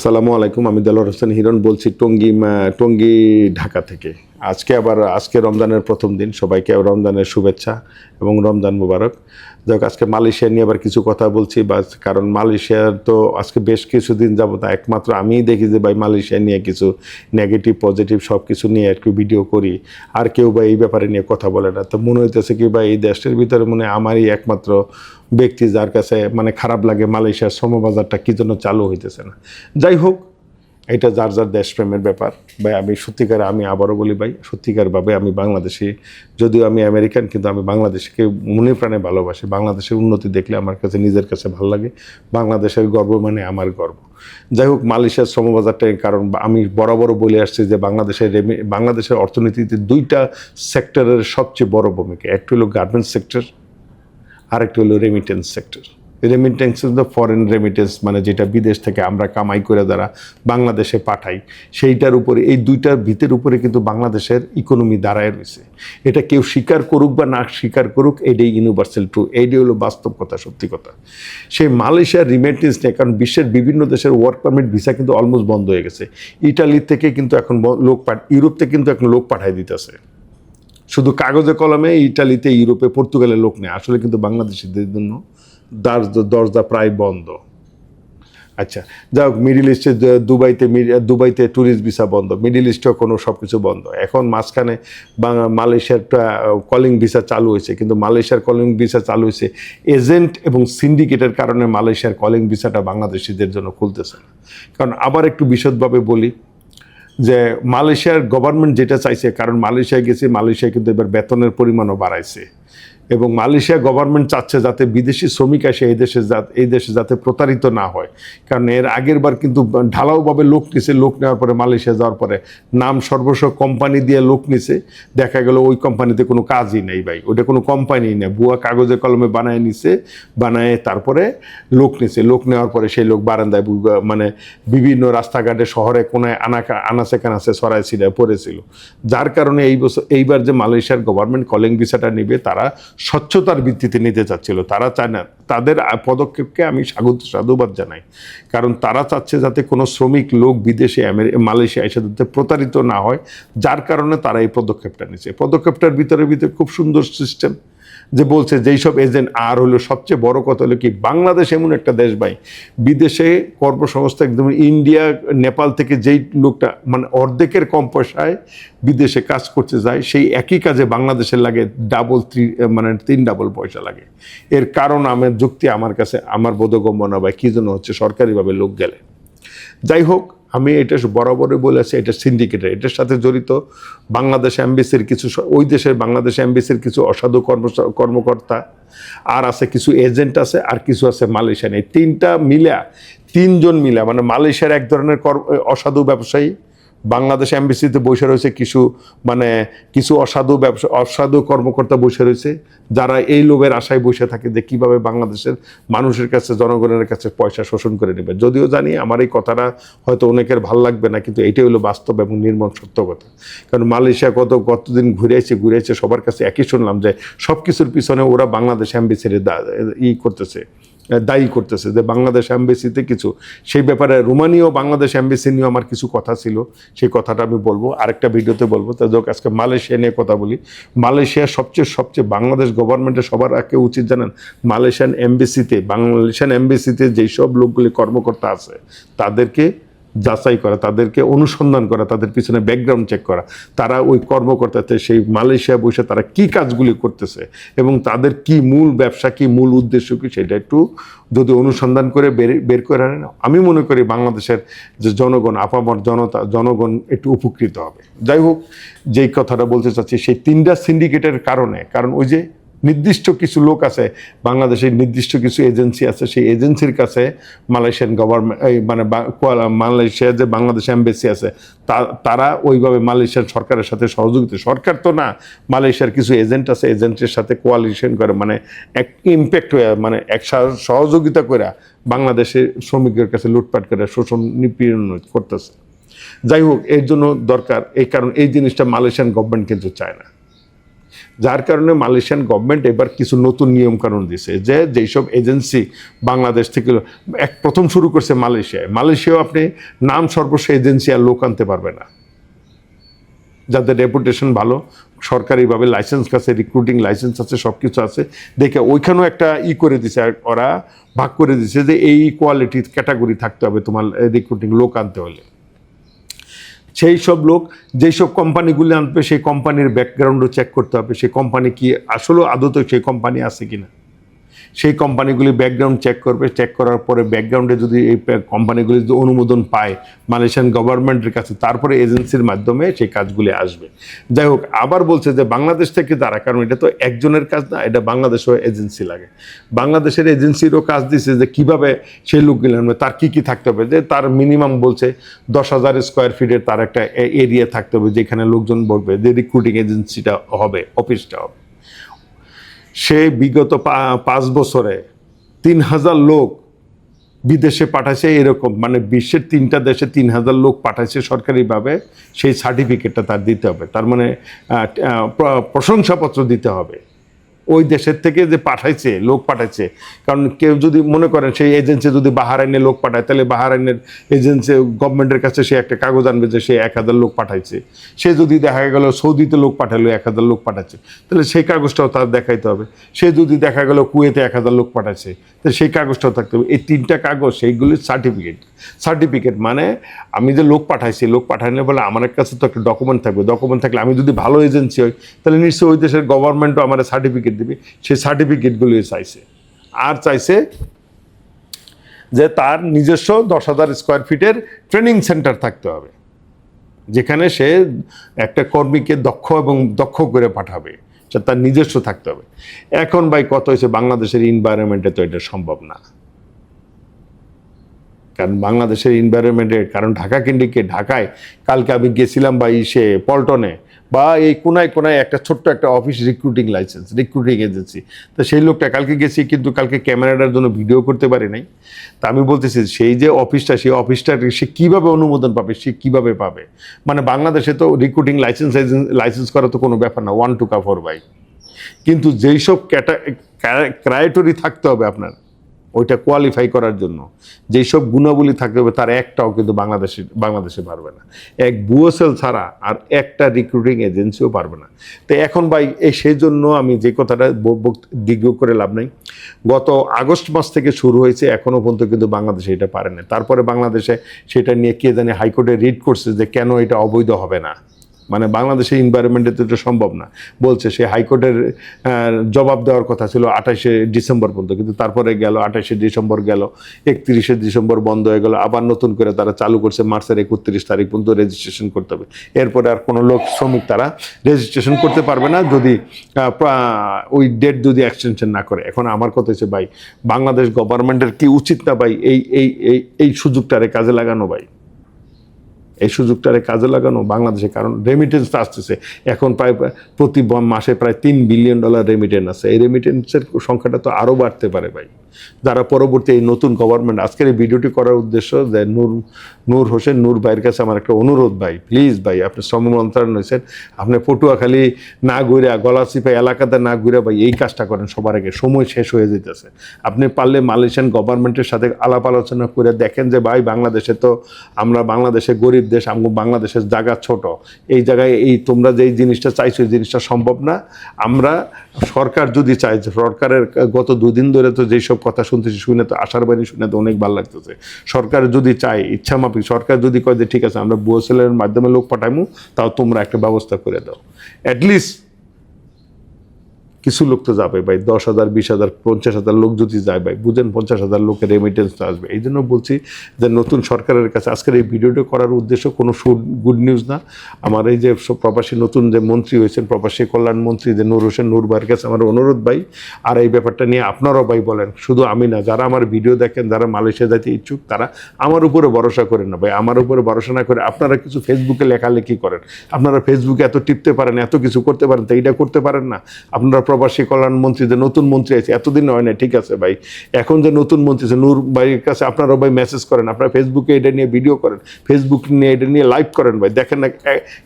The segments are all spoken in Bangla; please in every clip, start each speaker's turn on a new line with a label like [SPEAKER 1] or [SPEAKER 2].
[SPEAKER 1] আসসালামু আলাইকুম, আমি দেলোয়ার হোসেন হিরণ বলছি টঙ্গি টঙ্গী, ঢাকা থেকে। আজকে আবার, আজকে রমজানের প্রথম দিন, সবাইকে রমজানের শুভেচ্ছা এবং রমজান মুবারক। যাক, আজকে মালয়েশিয়া নিয়ে আবার কিছু কথা বলছি বা কারণ মালয়েশিয়ার তো আজকে বেশ কিছুদিন যাবত, একমাত্র আমিই দেখি যে ভাই মালয়েশিয়া নিয়ে কিছু নেগেটিভ পজিটিভ সব কিছু নিয়ে আর কি ভিডিও করি, আর কেউ বা এই ব্যাপারে নিয়ে কথা বলে না। তো মনে হইতেছে কি বা এই দেশটির ভিতরে মনে আমারই একমাত্র ব্যক্তি, যার কাছে মানে খারাপ লাগে মালয়েশিয়ার শ্রমবাজারটা কী জন্য চালু হইতেছে না। যাই হোক এটা যার যার দেশপ্রেমের ব্যাপার। ভাই, আমি সত্যিকার আমি আবারও বলি ভাই, সত্যিকারভাবে আমি বাংলাদেশি, যদিও আমি আমেরিকান, কিন্তু আমি বাংলাদেশকে মনে প্রাণে ভালোবাসি। বাংলাদেশের উন্নতি দেখলে আমার কাছে, নিজের কাছে ভালো লাগে। বাংলাদেশের গর্ব মানে আমার গর্ব। যাই হোক, মালয়েশিয়ার শ্রমবাজারটার কারণ, আমি বরাবর বলে আসছি যে বাংলাদেশের রেমি- বাংলাদেশের অর্থনীতিতে দুইটা সেক্টরের সবচেয়ে বড় ভূমিকা। একটি হলো গার্মেন্টস সেক্টর আরেকটা হলো remittance sector remittance the foreign remittance মানে যেটা বিদেশ থেকে আমরা কামাই করে দ্বারা বাংলাদেশে পাঠাই, সেইটার উপরে, এই দুইটার ভিতের উপরে কিন্তু বাংলাদেশের ইকোনমি দাঁড়ায় রয়েছে। এটা কেউ স্বীকার করুক বা না স্বীকার করুক, এটাই ইউনিভার্সাল ট্রু এইটাই হলো বাস্তব কথা, সত্যি কথা। সেই মালয়েশিয়ার রিমিটেন্স নেই কারণ বিশ্বের বিভিন্ন দেশের ওয়ার্ক পারমিট ভিসা কিন্তু অলমোস্ট বন্ধ হয়ে গেছে। ইটালি থেকে কিন্তু এখন লোক পাঠ ইউরোপ থেকে কিন্তু এখন লোক পাঠাই দিতেছে। শুধু কাগজে কলমে ইটালিতে ইউরোপে পর্তুগালে লোক নেই, আসলে কিন্তু বাংলাদেশিদের জন্য দরজা প্রায় বন্ধ। আচ্ছা যাই হোক মিডিল ইস্টে দুবাইতে দুবাইতে ট্যুরিস্ট ভিসা বন্ধ। মিডিল ইস্টেও কোনো সব কিছু বন্ধ। এখন মাঝখানে বাংলা মালয়েশিয়ার কলিং ভিসা চালু হয়েছে। কিন্তু মালয়েশিয়ার কলিং ভিসা চালু হয়েছে এজেন্ট এবং সিন্ডিকেটের কারণে মালয়েশিয়ার কলিং ভিসাটা বাংলাদেশিদের জন্য খুলতেছে না। কারণ আবার একটু বিশদভাবে বলি যে মালয়েশিয়ার গভর্নমেন্ট যেটা চাইছে, কারণ মালয়েশিয়ায় গেছে মালয়েশিয়া কিন্তু এবার বেতনের পরিমাণও বাড়াইছে। এবং মালয়েশিয়া গভর্নমেন্ট চাচ্ছে যাতে বিদেশি শ্রমিক আসে এই দেশে এই দেশে যাতে প্রতারিত না হয়। কারণ এর আগের বার কিন্তু ঢালাওভাবে লোক নিছে, লোক নেওয়ার পরে মালয়েশিয়া যাওয়ার পরে নাম সর্বস্ব কোম্পানি দিয়ে লোক নিছে। দেখা গেল ওই কোম্পানিতে কোনো কাজই নেই ভাই। ওটা কোনো কোম্পানি নেই। ভুয়া কাগজে কলমে বানায় নিছে, বানায় তারপরে লোক নিছে। লোক নেওয়ার পরে সেই লোক বারান্দায় মানে বিভিন্ন রাস্তাঘাটে শহরে কোনায় আনাকা আনাচে কানাচে ছড়ায় ছিড়ায় পড়েছিল। যার কারণে এই বছর এইবার যে মালয়েশিয়ার গভর্নমেন্ট কলিং ভিসাটা নিবে, তারা স্বচ্ছতার ভিত্তিতে নিতে চাচ্ছিল। তারা চায় না, তাদের পদক্ষেপকে আমি স্বাগত সাধুবাদ জানাই। কারণ তারা চাচ্ছে যাতে কোনো শ্রমিক, লোক বিদেশে মালয়েশিয়া এসে যাতে প্রতারিত না হয়, যার কারণে তারা এই পদক্ষেপটা নিচ্ছে পদক্ষেপটার ভিতরে ভিতরে খুব সুন্দর সিস্টেম যে বলছে যেই সব এজেন্ট আর হলো সবচেয়ে বড় কথা হলো কি, বাংলাদেশ এমন একটা দেশ ভাই, বিদেশে কর্মসংস্থা একদম ইন্ডিয়া, নেপাল থেকে যেই লোকটা মানে অর্ধেকের কম পয়সায় বিদেশে কাজ করতে যায়, সেই একই কাজে বাংলাদেশের লাগে ডাবল থ্রি মানে তিন ডাবল পয়সা লাগে। এর কারণ আমার যুক্তি আমার কাছে, আমার বোধগম্য না ভাই, কী জন্য হচ্ছে সরকারিভাবে লোক গেলে। যাই হোক আমি এটা বরাবরই বলেছি এটা সিন্ডিকেটের এটার সাথে জড়িত বাংলাদেশ এমবিসির কিছু ওই দেশের বাংলাদেশ এমবিসির কিছু অসাধু কর্ম কর্মকর্তা, আর আছে কিছু এজেন্ট আছে, আর কিছু আছে মালয়েশিয়ান। এই তিনটা মিলা তিনজন মিলা মানে মালয়েশিয়ার এক ধরনের অসাধু ব্যবসায়ী বাংলাদেশ এমবিসিতে বসে রয়েছে কিছু মানে কিছু অসাধু ব্যবসা, অসাধু কর্মকর্তা বসে রয়েছে, যারা এই লোভের আশায় বসে থাকে যে কীভাবে বাংলাদেশের মানুষের কাছে, জনগণের কাছে পয়সা শোষণ করে নেবে। যদিও জানি আমার এই কথাটা হয়তো অনেকের ভালো লাগবে না, কিন্তু এটাই হলো বাস্তব এবং নির্মম সত্য কথা। কারণ মালয়েশিয়া কত, কতদিন ঘুরেছে ঘুরেছে, সবার কাছে একই শুনলাম যে সব কিছুর পিছনে ওরা বাংলাদেশ এমবিসির ই করতেছে। দায়ী করতেছে যে বাংলাদেশ অ্যাম্বেসিতে কিছু। সেই ব্যাপারে রোমানীয় বাংলাদেশ অ্যাম্বেসি নিয়ে আমার কিছু কথা ছিল, সেই কথাটা আমি বলব। আরেকটা ভিডিওতে বলব তাই যোগ আজকে মালয়েশিয়া নিয়ে কথা বলি। মালয়েশিয়ার সবচেয়ে সবচেয়ে বাংলাদেশ গভর্নমেন্টের সবার আগে উচিত জানেন, মালয়েশিয়ান এমবেসিতে বাংলাদেশিয়ান এমবেসিতে যেই সব লোকগুলি কর্মকর্তা আছে, তাদেরকে যাচাই করা, তাদেরকে অনুসন্ধান করা, তাদের পিছনে ব্যাকগ্রাউন্ড চেক করা, তারা ওই কর্মকর্তাতে সেই মালয়েশিয়া বসে তারা কি কাজগুলি করতেছে এবং তাদের কি মূল ব্যবসা, কি মূল উদ্দেশ্য কি সেটা একটু যদি অনুসন্ধান করে বের বের করে আনেন। আমি মনে করি বাংলাদেশের যে জনগণ, আপামর জনতা, জনগণ একটু উপকৃত হবে। যাই হোক, যেই কথাটা বলতে চাচ্ছি, সেই তিনটা সিন্ডিকেটের কারণে, কারণ ওই যে নির্দিষ্ট কিছু লোক আছে বাংলাদেশের নির্দিষ্ট কিছু এজেন্সি আছে, সেই এজেন্সির কাছে মালয়েশিয়ান গভর্নমেন্ট এই মানে বা- কুয়ালা- মালয়েশিয়া যে বাংলাদেশ এম্বাসি আছে তারা ওইভাবে মালয়েশিয়ার সরকারের সাথে সহযোগিতা, সরকার তো না, মালয়েশিয়ার কিছু এজেন্ট আছে এজেন্টের সাথে কোয়ালিশন করে মানে এক ইম্প্যাক্ট হয়ে মানে এক সহ- সহযোগিতা করে বাংলাদেশের শ্রমিকের কাছে লুটপাট করে, শোষণ, নিপীড়ন করতেছে। যাই হোক, এর জন্য দরকার, এই কারণ এই জিনিসটা মালয়েশিয়ান গভর্নমেন্ট কিন্তু চায় না। যার কারণে মালয়েশিয়ান গভর্নমেন্ট এবার কিছু নতুন নিয়মকানুন দিছে যে যেসব এজেন্সি বাংলাদেশ থেকে এক প্রথম শুরু করছে মালয়েশিয়ায়, মালয়েশিয়াও আপনি নাম সর্বস্ব এজেন্সি আর লোক আনতে পারবে না। যাদের রেপুটেশন ভালো, সরকারিভাবে লাইসেন্স আছে রিক্রুটিং লাইসেন্স আছে সব কিছু আছে, দেখে ওইখানেও একটা ই করে দিছে ওরা ভাগ করে দিছে যে এই কোয়ালিটির ক্যাটাগরি থাকতে হবে তোমার রিক্রুটিং লোক আনতে হলে। সেই সব লোক, যেই সব কোম্পানিগুলি আনবে, সেই কোম্পানির ব্যাকগ্রাউন্ডও চেক করতে হবে, সেই কোম্পানি কি আসলেও আদতে সেই কোম্পানি আছে কিনা। সেই কোম্পানিগুলি ব্যাকগ্রাউন্ড চেক করবে চেক করার পরে ব্যাকগ্রাউন্ডে যদি এই কোম্পানিগুলি যদি অনুমোদন পায় মালয়েশিয়ান গভর্নমেন্টের কাছে, তারপরে এজেন্সির মাধ্যমে সেই কাজগুলি আসবে। যাই হোক, আবার বলছে যে বাংলাদেশ থেকে তারা, কারণ এটা তো একজনের কাজ না, এটা বাংলাদেশেও এজেন্সি লাগে। বাংলাদেশের এজেন্সিরও কাজ দিছে যে কীভাবে সেই লোকগুলি আনবে, তার কি কি থাকতে হবে? যে তার মিনিমাম বলছে দশ হাজার স্কোয়ার ফিটের তার একটা এরিয়া থাকতে হবে, যেখানে লোকজন বলবে যে রিক্রুটিং এজেন্সিটা হবে অফিসটা হবে। সে বিগত পাঁচ বছরে তিন হাজার লোক বিদেশে পাঠাইছে এরকম মানে বিশ্বের তিনটা দেশে তিন হাজার লোক পাঠাইছে সরকারিভাবে, সেই সার্টিফিকেটটা তার দিতে হবে। তার মানে প্রশংসাপত্র দিতে হবে। ওই দেশের থেকে যে পাঠাইছে, লোক পাঠাইছে। কারণ কেউ যদি মনে করেন সেই এজেন্সি যদি বাহারাইনে লোক পাঠায়, তাহলে বাহারাইনের এজেন্সি গভর্নমেন্টের কাছে সে একটা কাগজ আনবে যে সে এক হাজার লোক পাঠাইছে। সে যদি দেখা গেল সৌদিতে লোক পাঠালো, এক হাজার লোক পাঠাচ্ছে, তাহলে সেই কাগজটাও তার দেখাইতে হবে। সে যদি দেখা গেল কুয়েতে এক হাজার লোক পাঠাচ্ছে তাহলে সেই কাগজটাও থাকতে হবে। এই তিনটা কাগজ সেইগুলির সার্টিফিকেট সার্টিফিকেট মানে আমি যে লোক পাঠাইছি, লোক পাঠাইলে বলে আমার কাছে তো একটা ডকুমেন্ট থাকবে। ডকুমেন্ট থাকলে আমি যদি ভালো এজেন্সি হই, তাহলে নিশ্চয়ই ওই দেশের গভর্নমেন্টও আমার সার্টিফিকেট দেবে। সেই সার্টিফিকেটগুলি চাইছে। আর চাইছে যে তার নিজস্ব দশ হাজার স্কোয়ার ফিটের ট্রেনিং সেন্টার থাকতে হবে। যেখানে সে একটা কর্মীকে দক্ষ এবং দক্ষ করে পাঠাবে। সে তার নিজস্ব থাকতে হবে। এখন ভাই কত হয়েছে বাংলাদেশের ইনভায়রনমেন্টে তো এটা সম্ভব না। কারণ বাংলাদেশের এনভায়রনমেন্টে কারণ ঢাকা কেন্দ্রিকে ঢাকায়, কালকে আমি গেছিলাম বা ইসে পল্টনে বা এই কোনায় কোনায় একটা ছোট্ট একটা office recruiting license recruiting agency তো সেই লোকটা কালকে গেছি, কিন্তু কালকে ক্যামেরাটার জন্য ভিডিও করতে পারি নাই। তা আমি বলতেছি, সেই যে অফিসটা সেই অফিসটা সে কীভাবে অনুমোদন পাবে, সে কীভাবে পাবে? মানে বাংলাদেশে তো রিক্রুটিং লাইসেন্স লাইসেন্স করা তো কোনো ব্যাপার না ওয়ান টু কাফোর বাই কিন্তু যেই সব ক্যাটা ক্রাইটেরি থাকতে হবে আপনার ওইটা কোয়ালিফাই করার জন্য। যেই সব গুণাবলী থাকতে হবে, তার একটাও কিন্তু বাংলাদেশে বাংলাদেশে পারবে না। এক বুয়োসেল ছাড়া আর একটা রিক্রুটিং এজেন্সিও পারবে না। তো এখন ভাই, এই সেই জন্য আমি যে কথাটা দীর্ঘ করে লাভ নেই। গত আগস্ট মাস থেকে শুরু হয়েছে এখনও পর্যন্ত কিন্তু বাংলাদেশে এটা পারে না তারপরে বাংলাদেশে সেটা নিয়ে কে জানে হাইকোর্টে রিড করছে যে কেন এটা অবৈধ হবে না। মানে বাংলাদেশের এনভায়রনমেন্টে তো এটা সম্ভব না। বলছে সে হাইকোর্টের জবাব দেওয়ার কথা ছিল আঠাশে ডিসেম্বর পর্যন্ত, কিন্তু তারপরে গেল, আঠাশে ডিসেম্বর গেল, একত্রিশে ডিসেম্বর বন্ধ হয়ে গেল, আবার নতুন করে তারা চালু করছে, মার্চের একত্রিশ তারিখ পর্যন্ত রেজিস্ট্রেশন করতে হবে। এরপরে আর কোনো লোক, শ্রমিক তারা রেজিস্ট্রেশন করতে পারবে না যদি ওই ডেট যদি এক্সটেনশন না করে। এখন আমার কথা হচ্ছে ভাই, বাংলাদেশ গভর্নমেন্টের কি উচিত না ভাই এই এই এই সুযোগটারে কাজে লাগানো ভাই? এই সুযোগটারে কাজে লাগানো বাংলাদেশে, কারণ রেমিটেন্স আসতেছে। এখন প্রায় প্রতি মাসে প্রায় তিন বিলিয়ন ডলার রেমিটেন্স আছে। এই রেমিটেন্সের সংখ্যাটা তো আরও বাড়তে পারে ভাই। যারা পরবর্তী এই নতুন গভর্নমেন্ট আজকের এই ভিডিওটি করার উদ্দেশ্য যে নূর নূর হোসেন, নূর ভাইয়ের কাছে আমার একটা অনুরোধ ভাই। প্লিজ ভাই, আপনি শ্রম মন্ত্রণালয় হয়েছেন আপনি পটুয়াখালী না ঘুরে গলাচিপা এলাকাতে না ঘুরে ভাই, এই কাজটা করেন সবার আগে। সময় শেষ হয়ে যেতেছে আপনি পারলে মালয়েশিয়ান গভর্নমেন্টের সাথে আলাপ আলোচনা করে দেখেন যে ভাই, বাংলাদেশে তো আমরা বাংলাদেশে গরিব দেশ আমি বাংলাদেশের জায়গা ছোট। এই জায়গায় এই তোমরা যেই জিনিসটা চাইছো, এই জিনিসটা সম্ভব না। আমরা সরকার যদি চায় সরকারের গত দুদিন ধরে তো যেই সব কথা শুনতেছি, শুনে তো আশার বাড়ি শুনে তো অনেক ভালো লাগতেছে। সরকার যদি চাই ইচ্ছা মাফিক, সরকার যদি কয় যে ঠিক আছে, আমরা বুয়েসেলের মাধ্যমে লোক পাঠাইমু, তাও তোমরা একটা ব্যবস্থা করে দাও। অ্যাটলিস্ট কিছু লোক তো যাবে ভাই, দশ হাজার, বিশ হাজার, পঞ্চাশ হাজার লোক যদি যায় ভাই, বুঝেন পঞ্চাশ হাজার লোকের রেমিটেন্স আসবে। এই জন্য বলছি যে নতুন সরকারের কাছে, আজকের এই ভিডিওটা করার উদ্দেশ্য কোনো গুড নিউজ না। আমার এই যে প্রবাসী, নতুন যে মন্ত্রী হয়েছেন, প্রবাসী কল্যাণ মন্ত্রী যে নূর হোসেন নূর ভাইয়ের কাছে আমার অনুরোধ ভাই, আর এই ব্যাপারটা নিয়ে আপনারাও ভাই বলেন, শুধু আমি না, যারা আমার ভিডিও দেখেন, যারা মালয়েশিয়া যাইতে ইচ্ছুক, তারা আমার উপরে ভরসা করেন না ভাই। আমার উপরে ভরসা না করে আপনারা কিছু ফেসবুকে লেখালেখি করেন। আপনারা ফেসবুকে এত টিপতে পারেন, এত কিছু করতে পারেন, তো এইটা করতে পারেন না। আপনারা প্রবাসী কল্যাণ মন্ত্রী, যে নতুন মন্ত্রী আছে, এতদিন হয় না ঠিক আছে ভাই। এখন যে নতুন মন্ত্রী আছে, নূর ভাইয়ের কাছে আপনারা ভাই মেসেজ করেন, আপনারা ফেসবুকে এটা নিয়ে ভিডিও করেন ফেসবুক নিয়ে এটা নিয়ে লাইভ করেন ভাই। দেখেন না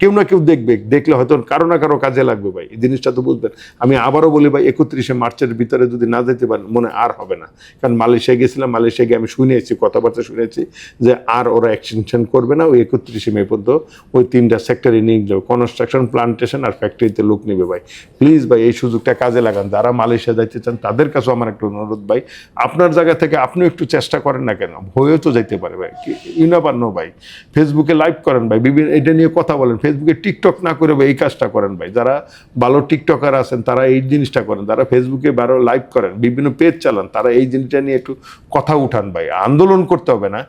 [SPEAKER 1] কেউ না কেউ দেখবে, দেখলে হয়তো কারও না কারও কাজে লাগবে ভাই। এই জিনিসটা তো বুঝবেন। আমি আবারও বলি ভাই, একত্রিশে মার্চের ভিতরে যদি না যেতে পারেন, মনে আর হবে না। কারণ মালয়েশিয়া গেছিলাম, মালয়েশিয়া গিয়ে আমি শুনেছি কথাবার্তা শুনেছি যে আর ওরা এক্সটেনশন করবে না, ওই একত্রিশে মে পর্যন্ত ওই তিনটা সেক্টরে নিয়ে যাবে। কনস্ট্রাকশন প্লান্টেশন আর ফ্যাক্টরিতে লোক নেবে ভাই। প্লিজ ভাই, এই সুযোগটা কাজে লাগান। যারা মালয়েশিয়া যাইতে চান, তাদের কাছেও আমার একটা অনুরোধ ভাই, আপনার জায়গা থেকে আপনিও একটু চেষ্টা করেন না কেন? হয়েও তো যাইতে পারে ভাই। ইউনাবার নো ভাই। ফেসবুকে লাইভ করেন ভাই বিভিন্ন এটা নিয়ে কথা বলেন। ফেসবুকে টিকটক না করে ভাই এই কাজটা করেন ভাই। যারা ভালো টিকটকার আছেন, তারা এই জিনিসটা করেন। যারা ফেসবুকে বারো লাইভ করেন, বিভিন্ন পেজ চালান, তারা এই জিনিসটা নিয়ে একটু কথা উঠান ভাই। আন্দোলন করতে হবে না।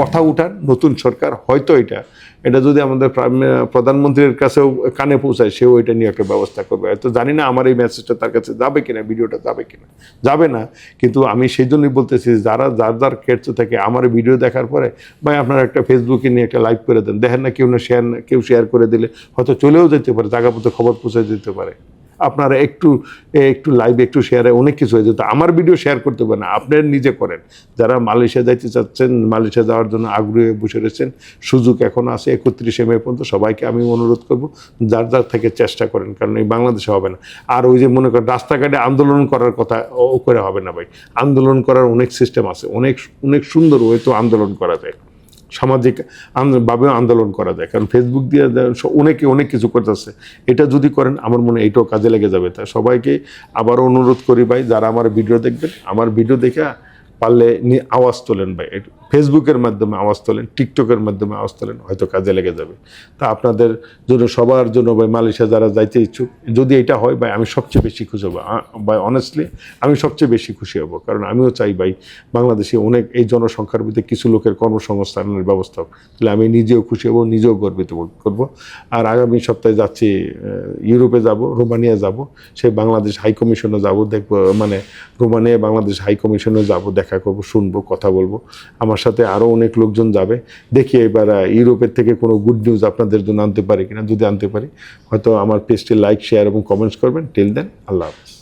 [SPEAKER 1] কথা উঠান নতুন সরকার, হয়তো এটা। এটা যদি আমাদের প্রধানমন্ত্রীর কাছেও কানে পৌঁছায়, সেও এটা নিয়ে একটা ব্যবস্থা করবে। হয়তো জানি না আমার এই মেসেজটা তার কাছে যাবে কিনা, ভিডিওটা যাবে কিনা। যাবে না। কিন্তু আমি সেই জন্যই বলতেছি, যারা, যার যার ক্ষেত্র থেকে আমার ভিডিও দেখার পরে, ভাই আপনারা একটা ফেসবুকে নিয়ে একটা লাইভ করে দেন। দেখেন না কেউ না শেয়ার কেউ শেয়ার করে দিলে, হয়তো চলেও যেতে পারে জায়গা মতো খবর পৌঁছে যেতে পারে। আপনারা একটু একটু লাইভ একটু শেয়ারে অনেক কিছু হয়ে যেত। আমার ভিডিও শেয়ার করতে পারেন আপনারা নিজে করেন। যারা মালয়েশিয়া যাইতে চাচ্ছেন, মালয়েশিয়া যাওয়ার জন্য আগ্রহী বসে রয়েছেন, সুযোগ এখন আছে একত্রিশে মে পর্যন্ত, সবাইকে আমি অনুরোধ করব, যার যার থেকে চেষ্টা করেন, কারণ এই বাংলাদেশে হবে না। আর ওই যে মনে করেন, রাস্তাঘাটে আন্দোলন করার কথা, ও করে হবে না ভাই। আন্দোলন করার অনেক সিস্টেম আছে, অনেক অনেক সুন্দর ওয়ে তো আন্দোলন করা যায়। সামাজিক ভাবে আন্দোলন করা যায়। কারণ ফেসবুক দিয়ে অনেকে, অনেক কিছু করতেছে। এটা যদি করেন, আমার মনে এটাও কাজে লেগে যাবে। তা সবাইকে আবারও অনুরোধ করি ভাই, যারা আমার ভিডিও দেখবেন, আমার ভিডিও দেখে পারলে আওয়াজ তোলেন ভাই। ফেসবুকের মাধ্যমে আওয়াজ তোলেন টিকটকের মাধ্যমে আওয়াজ তোলেন, হয়তো কাজে লেগে যাবে। তা আপনাদের জন্য, সবার জন্য ভাই, মালয়েশিয়া যারা যাইতে ইচ্ছুক, যদি এটা হয় ভাই, আমি সবচেয়ে বেশি খুশি হব। ভাই অনেস্টলি আমি সবচেয়ে বেশি খুশি হব। কারণ আমিও চাই ভাই, বাংলাদেশে অনেক, এই জনসংখ্যার মধ্যে কিছু লোকের কর্মসংস্থানের ব্যবস্থা হোক। তাহলে আমি নিজেও খুশি হব, নিজেও গর্বিত করব। আর আগামী সপ্তাহে যাচ্ছি ইউরোপে যাব, রোমানিয়া যাব সেই বাংলাদেশ হাই কমিশনে যাব, দেখব মানে রোমানিয়া বাংলাদেশ হাই কমিশনে যাব, দেখা করব, শুনব, কথা বলব। আমার সাথে আরও অনেক লোকজন যাবে। দেখি এবার ইউরোপের থেকে কোনো গুড নিউজ আপনাদের জন্য আনতে পারি কিনা, যদি আনতে পারি। হয়তো আমার পেজটি লাইক শেয়ার এবং কমেন্টস করবেন। টিল দেন আল্লাহ হাফিজ।